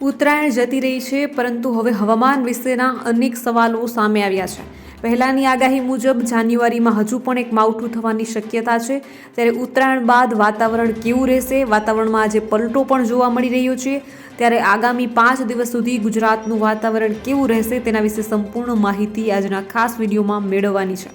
ઉત્તરાયણ જતી રહી છે, પરંતુ હવે હવામાન વિશેના અનેક સવાલો સામે આવ્યા છે. પહેલાંની આગાહી મુજબ જાન્યુઆરીમાં હજુ પણ એક માવઠું થવાની શક્યતા છે. ત્યારે ઉત્તરાયણ બાદ વાતાવરણ કેવું રહેશે? વાતાવરણમાં આજે પલટો પણ જોવા મળી રહ્યો છે. ત્યારે આગામી પાંચ દિવસ સુધી ગુજરાતનું વાતાવરણ કેવું રહેશે તેના વિશે સંપૂર્ણ માહિતી આજના ખાસ વિડીયોમાં મેળવવાની છે.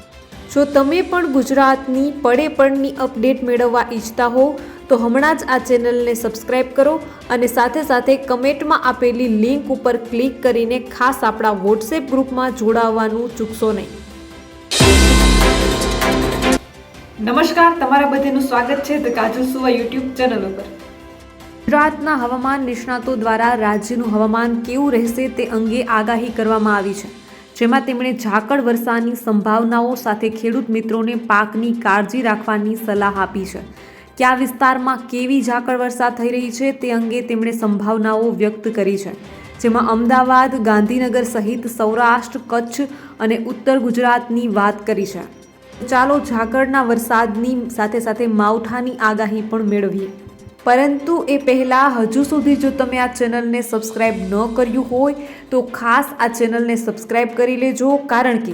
જો તમે પણ ગુજરાતની પડે પડની અપડેટ મેળવવા ઈચ્છતા હો તો હમણાં જ આ ચેનલને સબસ્ક્રાઇબ કરો અને સાથે સાથે કમેન્ટમાં આપેલી લિંક ઉપર ક્લિક કરીને ખાસ આપણા વોટ્સએપ ગ્રુપમાં જોડાવવાનું ચૂકશો નહીં. નમસ્કાર તમારા બધાનું સ્વાગત છે ધ કાજુ સુવા યુટ્યુબ ચેનલ ઉપર. ગુજરાતના હવામાન નિષ્ણાતો દ્વારા રાજ્યનું હવામાન કેવું રહેશે તે અંગે આગાહી કરવામાં આવી છે. જેમાં તેમણે ઝાકળ વરસાદની સંભાવનાઓ સાથે ખેડૂત મિત્રોને પાકની કાળજી રાખવાની સલાહ આપી છે. કયા વિસ્તારમાં કેવી ઝાકળ વરસાદ થઈ રહી છે તે અંગે તેમણે સંભાવનાઓ વ્યક્ત કરી છે. જેમાં અમદાવાદ, ગાંધીનગર સહિત સૌરાષ્ટ્ર, કચ્છ અને ઉત્તર ગુજરાતની વાત કરી છે. ચાલો ઝાકળના વરસાદની સાથે સાથે માવઠાની આગાહી પણ મેળવીએ. પરંતુ એ પહેલાં હજુ સુધી જો તમે આ ચેનલને સબસ્ક્રાઈબ ન કર્યું હોય, તો ખાસ આ ચેનલને સબસ્ક્રાઈબ કરી લેજો, કારણ કે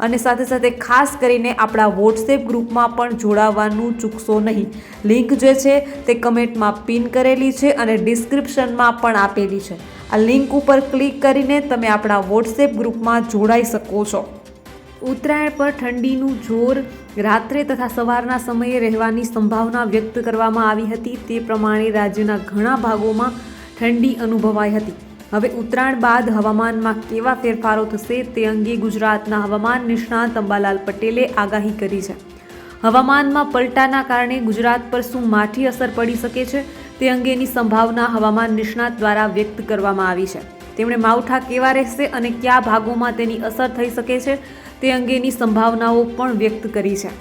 અને સાથે સાથે ખાસ કરીને આપણા વોટ્સએપ ગ્રુપમાં પણ જોડાવાનું ચૂકશો નહીં. લિંક જે છે તે કમેન્ટમાં પિન કરેલી છે અને ડિસ્ક્રિપ્શનમાં પણ આપેલી છે. આ લિંક ઉપર ક્લિક કરીને તમે આપણા વોટ્સએપ ગ્રુપમાં જોડાઈ શકો છો. ઉત્તરાયણ પર ઠંડીનું જોર રાત્રે તથા સવારના સમયે રહેવાની સંભાવના વ્યક્ત કરવામાં આવી હતી. તે પ્રમાણે રાજ્યના ઘણા ભાગોમાં ઠંડી અનુભવાઈ હતી. હવે ઉત્તરાયણ બાદ હવામાનમાં કેવા ફેરફારો થશે તે અંગે ગુજરાતના હવામાન નિષ્ણાત અંબાલાલ પટેલે આગાહી કરી છે. હવામાનમાં પલટાના કારણે ગુજરાત પર શું માઠી અસર પડી શકે છે તે અંગેની સંભાવના હવામાન નિષ્ણાત દ્વારા વ્યક્ત કરવામાં આવી છે. તેમણે માવઠા કેવા રહેશે અને કયા ભાગોમાં તેની અસર થઈ શકે છે તે અંગેની સંભાવનાઓ પણ વ્યક્ત કરી છે.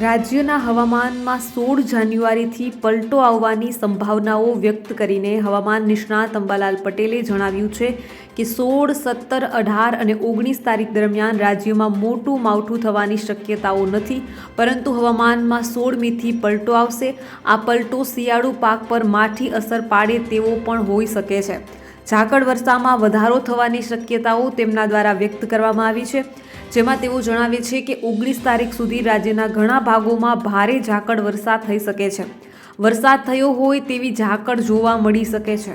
રાજ્યના હવામાનમાં સોળ જાન્યુઆરીથી પલટો આવવાની સંભાવનાઓ વ્યક્ત કરીને હવામાન નિષ્ણાત અંબાલાલ પટેલે જણાવ્યું છે કે સોળ, સત્તર, અઢાર અને ઓગણીસ તારીખ દરમિયાન રાજ્યમાં મોટું માવઠું થવાની શક્યતાઓ નથી, પરંતુ હવામાનમાં સોળમીથી પલટો આવશે. આ પલટો શિયાળુ પાક પર માઠી અસર પાડે તેવો પણ હોઈ શકે છે. ઝાકળ વર્ષામાં વધારો થવાની શક્યતાઓ તેમના દ્વારા વ્યક્ત કરવામાં આવી છે. જેમાં તેઓ જણાવે છે કે ઓગણીસ તારીખ સુધી રાજ્યના ઘણા ભાગોમાં ભારે ઝાકળ વરસાદ થઈ શકે છે. વરસાદ થયો હોય તેવી ઝાકળ જોવા મળી શકે છે.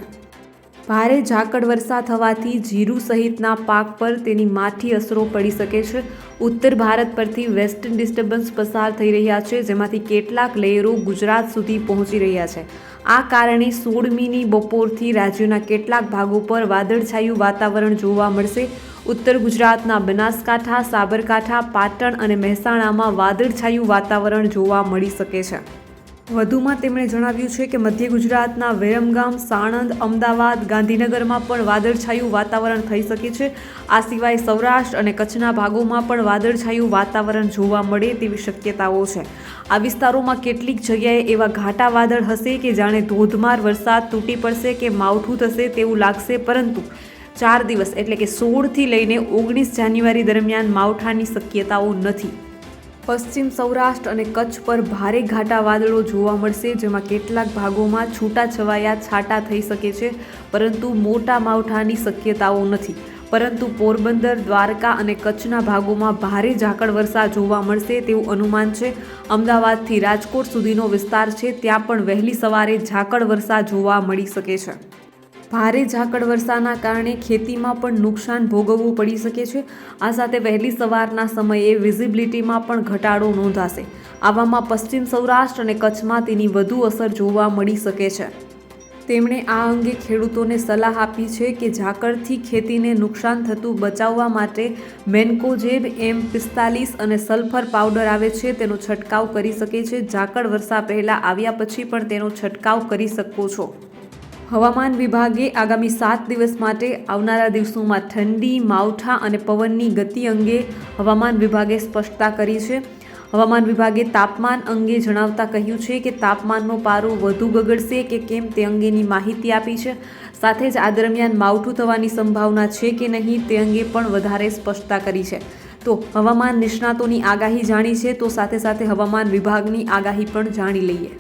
ભારે ઝાકળ વરસાદ થવાથી જીરું સહિતના પાક પર તેની માઠી અસરો પડી શકે છે. ઉત્તર ભારત પરથી વેસ્ટર્ન ડિસ્ટર્બન્સ પસાર થઈ રહ્યા છે, જેમાંથી કેટલાક લેયરો ગુજરાત સુધી પહોંચી રહ્યા છે. આ કારણે સોળમીની બપોરથી રાજ્યના કેટલાક ભાગો પર વાદળછાયું વાતાવરણ જોવા મળશે. ઉત્તર ગુજરાતના બનાસકાંઠા, સાબરકાંઠા, પાટણ અને મહેસાણામાં વાદળછાયું વાતાવરણ જોવા મળી શકે છે. વધુમાં તેમણે જણાવ્યું છે કે મધ્ય ગુજરાતના વિરમગામ, સાણંદ, અમદાવાદ, ગાંધીનગરમાં પણ વાદળછાયું વાતાવરણ થઈ શકે છે. આ સિવાય સૌરાષ્ટ્ર અને કચ્છના ભાગોમાં પણ વાદળછાયું વાતાવરણ જોવા મળે તેવી શક્યતાઓ છે. આ વિસ્તારોમાં કેટલીક જગ્યાએ એવા ઘાટા વાદળ હશે કે જાણે ધોધમાર વરસાદ તૂટી પડશે કે માવઠું થશે તેવું લાગશે, પરંતુ ચાર દિવસ એટલે કે સોળથી લઈને ઓગણીસ જાન્યુઆરી દરમિયાન માવઠાની શક્યતાઓ નથી. પશ્ચિમ સૌરાષ્ટ્ર અને કચ્છ પર ભારે ઘાટા વાદળો જોવા મળશે, જેમાં કેટલાક ભાગોમાં છૂટાછવાયા છાંટા થઈ શકે છે, પરંતુ મોટા માવઠાની શક્યતાઓ નથી. પરંતુ પોરબંદર, દ્વારકા અને કચ્છના ભાગોમાં ભારે ઝાકળ વરસાદ જોવા મળશે તેવું અનુમાન છે. અમદાવાદથી રાજકોટ સુધીનો વિસ્તાર છે, ત્યાં પણ વહેલી સવારે ઝાકળ વરસાદ જોવા મળી શકે છે. ભારે ઝાકળ વર્ષાના કારણે ખેતીમાં પણ નુકસાન ભોગવવું પડી શકે છે. આ સાથે વહેલી સવારના સમયે વિઝિબિલિટીમાં પણ ઘટાડો નોંધાશે. આવામાં પશ્ચિમ સૌરાષ્ટ્ર અને કચ્છમાં તેની વધુ અસર જોવા મળી શકે છે. તેમણે આ અંગે ખેડૂતોને સલાહ આપી છે કે ઝાકળથી ખેતીને નુકસાન થતું બચાવવા માટે મેન્કોજેબ એમ પિસ્તાલીસ અને સલ્ફર પાવડર આવે છે તેનો છંટકાવ કરી શકે છે. ઝાકળ વરસા પહેલાં આવ્યા પછી પણ તેનો છંટકાવ કરી શકો છો. હવામાન વિભાગે આગામી સાત દિવસ માટે આવનારા દિવસોમાં ઠંડી, માવઠા અને પવનની ગતિ અંગે હવામાન વિભાગે સ્પષ્ટતા કરી છે. હવામાન વિભાગે તાપમાન અંગે જણાવતા કહ્યું છે કે તાપમાનનો પારો વધુ ગગડશે કે કેમ તે અંગેની માહિતી આપી છે. સાથે જ આ દરમિયાન માવઠું થવાની સંભાવના છે કે નહીં તે અંગે પણ વધારે સ્પષ્ટતા કરી છે. તો હવામાન નિષ્ણાતોની આગાહી જાણી છે તો સાથે સાથે હવામાન વિભાગની આગાહી પણ જાણી લઈએ.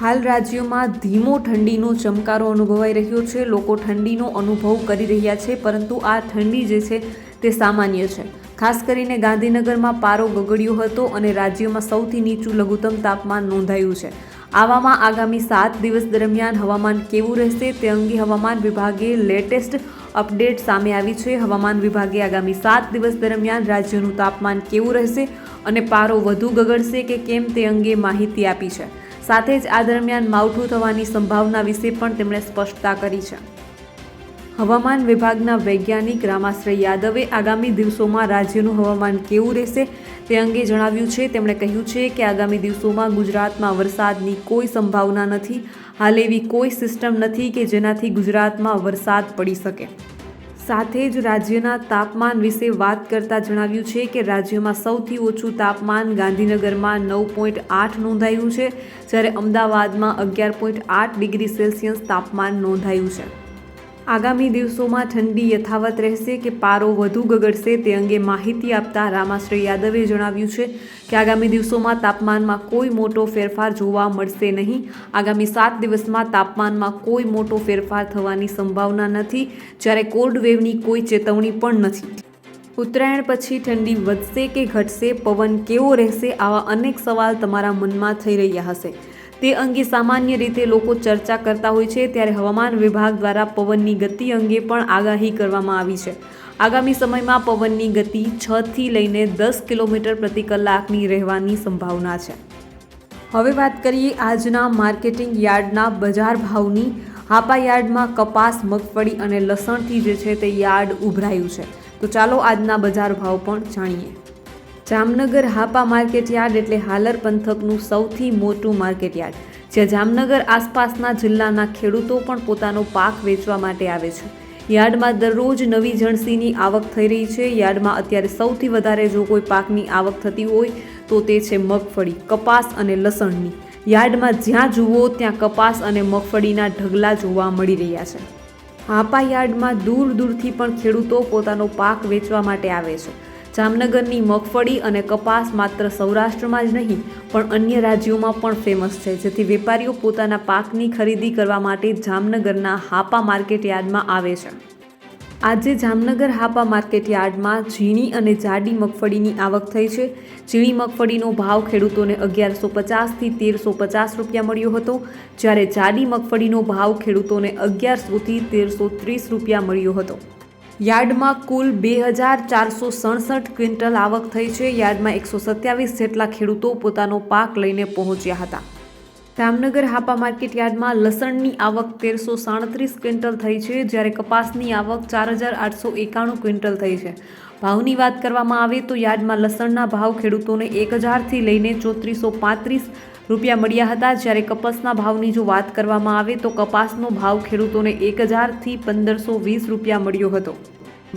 હાલ રાજ્યમાં ધીમો ઠંડીનો ચમકારો અનુભવાઈ રહ્યો છે. લોકો ઠંડીનો અનુભવ કરી રહ્યા છે, પરંતુ આ ઠંડી જે છે તે સામાન્ય છે. ખાસ કરીને ગાંધીનગરમાં પારો ગગડ્યો હતો અને રાજ્યમાં સૌથી નીચું લઘુત્તમ તાપમાન નોંધાયું છે. આવામાં આગામી સાત દિવસ દરમિયાન હવામાન કેવું રહેશે તે અંગે હવામાન વિભાગે લેટેસ્ટ અપડેટ સામે આવી છે. હવામાન વિભાગે આગામી સાત દિવસ દરમિયાન રાજ્યનું તાપમાન કેવું રહેશે અને પારો વધુ ગગડશે કે કેમ તે અંગે માહિતી આપી છે. સાથે જ આ દરમિયાન માવઠું થવાની સંભાવના વિશે પણ તેમણે સ્પષ્ટતા કરી છે. હવામાન વિભાગના વૈજ્ઞાનિક રામાશ્રય યાદવે આગામી દિવસોમાં રાજ્યનું હવામાન કેવું રહેશે તે અંગે જણાવ્યું છે. તેમણે કહ્યું છે કે આગામી દિવસોમાં ગુજરાતમાં વરસાદની કોઈ સંભાવના નથી. હાલ એવી કોઈ સિસ્ટમ નથી કે જેનાથી ગુજરાતમાં વરસાદ પડી શકે. સાથે જ રાજ્યના તાપમાન વિશે વાત કરતા જણાવ્યું છે કે રાજ્યમાં સૌથી ઓછું તાપમાન ગાંધીનગરમાં નવ પોઈન્ટ આઠ નોંધાયું છે, જ્યારે અમદાવાદમાં અગિયાર પોઈન્ટ આઠ ડિગ્રી સેલ્સિયસ તાપમાન નોંધાયું છે. આગામી દિવસોમાં ઠંડી યથાવત રહેશે કે પારો વધુ ગગડશે તે અંગે માહિતી આપતા રામાશ્રી યાદવે જણાવ્યું છે કે આગામી દિવસોમાં તાપમાનમાં કોઈ મોટો ફેરફાર જોવા મળશે નહીં. આગામી સાત દિવસમાં તાપમાનમાં કોઈ મોટો ફેરફાર થવાની સંભાવના નથી, જ્યારે કોલ્ડ વેવની કોઈ ચેતવણી પણ નથી. ઉત્તરાયણ પછી ઠંડી વધશે કે ઘટશે, પવન કેવો રહેશે આવા અનેક સવાલ તમારા મનમાં થઈ રહ્યા હશે. તે અંગે સામાન્ય રીતે લોકો ચર્ચા કરતા હોય છે, ત્યારે હવામાન વિભાગ દ્વારા પવનની ગતિ અંગે પણ આગાહી કરવામાં આવી છે. આગામી સમયમાં પવનની ગતિ છ થી લઈને દસ કિલોમીટર પ્રતિ કલાકની રહેવાની સંભાવના છે. હવે વાત કરીએ આજના માર્કેટિંગ યાર્ડના બજાર ભાવની. હાપા યાર્ડમાં કપાસ, મગફળી અને લસણથી જે છે તે યાર્ડ ઉભરાયું છે. તો ચાલો આજના બજાર ભાવ પણ જાણીએ. જામનગર હાપા માર્કેટયાર્ડ એટલે હાલર પંથકનું સૌથી મોટું માર્કેટયાર્ડ જ્યાં જામનગર આસપાસના જિલ્લાના ખેડૂતો પણ પોતાનો પાક વેચવા માટે આવે છે. યાર્ડમાં દરરોજ નવી જણસીની આવક થઈ રહી છે. યાર્ડમાં અત્યારે સૌથી વધારે જો કોઈ પાકની આવક થતી હોય, તો તે છે મગફળી, કપાસ અને લસણની. યાર્ડમાં જ્યાં જુઓ, ત્યાં કપાસ અને મગફળીના ઢગલા જોવા મળી રહ્યા છે. હાપા યાર્ડમાં દૂર દૂરથી પણ ખેડૂતો પોતાનો પાક વેચવા માટે આવે છે. જામનગરની મગફળી અને કપાસ માત્ર સૌરાષ્ટ્રમાં જ નહીં, પણ અન્ય રાજ્યોમાં પણ ફેમસ છે. જેથી વેપારીઓ પોતાના પાકની ખરીદી કરવા માટે જામનગરના હાપા માર્કેટ યાર્ડમાં આવે છે. આજે જામનગર હાપા માર્કેટ યાર્ડમાં ઝીણી અને જાડી મગફળીની આવક થઈ છે. ઝીણી મગફળીનો ભાવ ખેડૂતોને અગિયારસો પચાસથી તેરસો પચાસ રૂપિયા મળ્યો હતો, જ્યારે જાડી મગફળીનો ભાવ ખેડૂતોને અગિયારસોથી તેરસો ત્રીસ રૂપિયા મળ્યો હતો. યાર્ડમાં કુલ બે હજાર ચારસો સડસઠ ક્વિન્ટલ આવક થઈ છે. યાર્ડમાં એકસો સત્યાવીસ જેટલા ખેડૂતો પોતાનો પાક લઈને પહોંચ્યા હતા. જામનગર હાપા માર્કેટ યાર્ડમાં લસણની આવક તેરસો સાડત્રીસ ક્વિન્ટલ થઈ છે. જ્યારે કપાસની આવક ચાર હજાર આઠસો એકાણું ક્વિન્ટલ થઈ છે. ભાવની વાત કરવામાં આવે તો યાર્ડમાં લસણના ભાવ ખેડૂતોને એક હજારથી લઈને ચોત્રીસો પાંત્રીસ રૂપિયા મળ્યા હતા. જ્યારે કપાસના ભાવની જો વાત કરવામાં આવે તો કપાસનો ભાવ ખેડૂતોને એક હજારથી પંદરસો વીસ રૂપિયા મળ્યો હતો.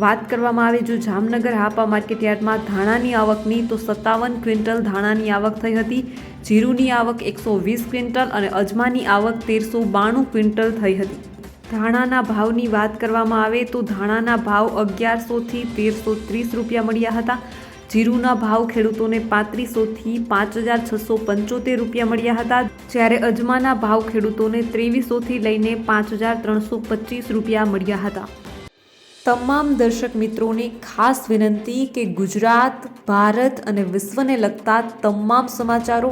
વાત કરવામાં આવે જો જામનગર હાપા માર્કેટયાર્ડમાં ધાણાની આવકની, તો સત્તાવન ક્વિન્ટલ ધાણાની આવક થઈ હતી. જીરુની આવક એકસો વીસ ક્વિન્ટલ અને અજમાની આવક તેરસો બાણું ક્વિન્ટલ થઈ હતી. ધાણાના ભાવની વાત કરવામાં આવે તો ધાણાના ભાવ અગિયારસોથી તેરસો ત્રીસ રૂપિયા મળ્યા હતા. જીરુના ભાવ ખેડૂતોને પાંત્રીસોથી પાંચ હજાર છસો પંચોતેર રૂપિયા મળ્યા હતા, જ્યારે અજમાના ભાવ ખેડૂતોને ત્રેવીસોથી લઈને પાંચ હજાર ત્રણસો પચીસ રૂપિયા મળ્યા હતા. તમામ દર્શક મિત્રોને ખાસ વિનંતી કે ગુજરાત, ભારત અને વિશ્વને લગતા તમામ સમાચારો